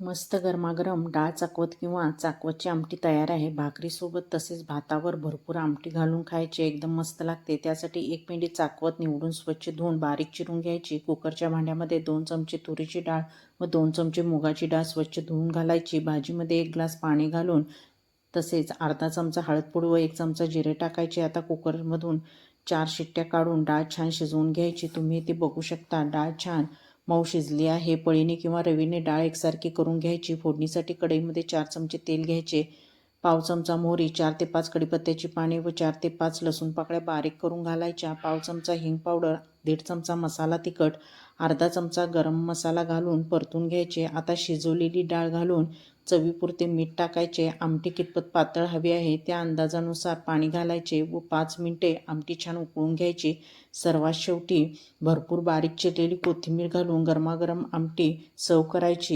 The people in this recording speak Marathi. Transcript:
मस्त गरमागरम डाळ चाकवत किंवा चाकवतची आमटी तयार आहे. भाकरीसोबत तसेच भातावर भरपूर आमटी घालून खायची एकदम मस्त लागते. त्यासाठी एक पेंडी चाकवत निवडून स्वच्छ धुवून बारीक चिरून घ्यायची. कुकरच्या भांड्यामध्ये दोन चमचे तुरीची डाळ व दोन चमचे मुगाची डाळ स्वच्छ धुवून घालायची. भाजीमध्ये एक ग्लास पाणी घालून तसेच अर्धा चमचा हळदपूड व एक चमचा जिरे टाकायचे. आता कुकरमधून चार शिट्ट्या काढून डाळ छान शिजवून घ्यायची. तुम्ही ती बघू शकता. डाळ छान मऊ शिजली आहे. पळीने किंवा रवीने डाळ एकसारखी करून घ्यायची. फोडणीसाठी कढईमध्ये चार चमचे तेल घ्यायचे. पाव चमचा मोहरी चार ते पाच कढीपत्त्याची पाने व चार ते पाच लसूण पाकळ्या बारीक करून घालायच्या. पाव चमचा हिंग पावडर दीड चमचा मसाला तिखट अर्धा चमचा गरम मसाला घालून परतून घ्यायचे. आता शिजवलेली डाळ घालून चवीपुरते मीठ टाकायचे. आमटी कितपत पातळ हवी आहे त्या अंदाजानुसार पाणी घालायचे व पाच मिनटे आमटी छान उकळून घ्यायची. सर्वात शेवटी भरपूर बारीक चिरलेली कोथिंबीर घालून गरमागरम आमटी सर्व करायची.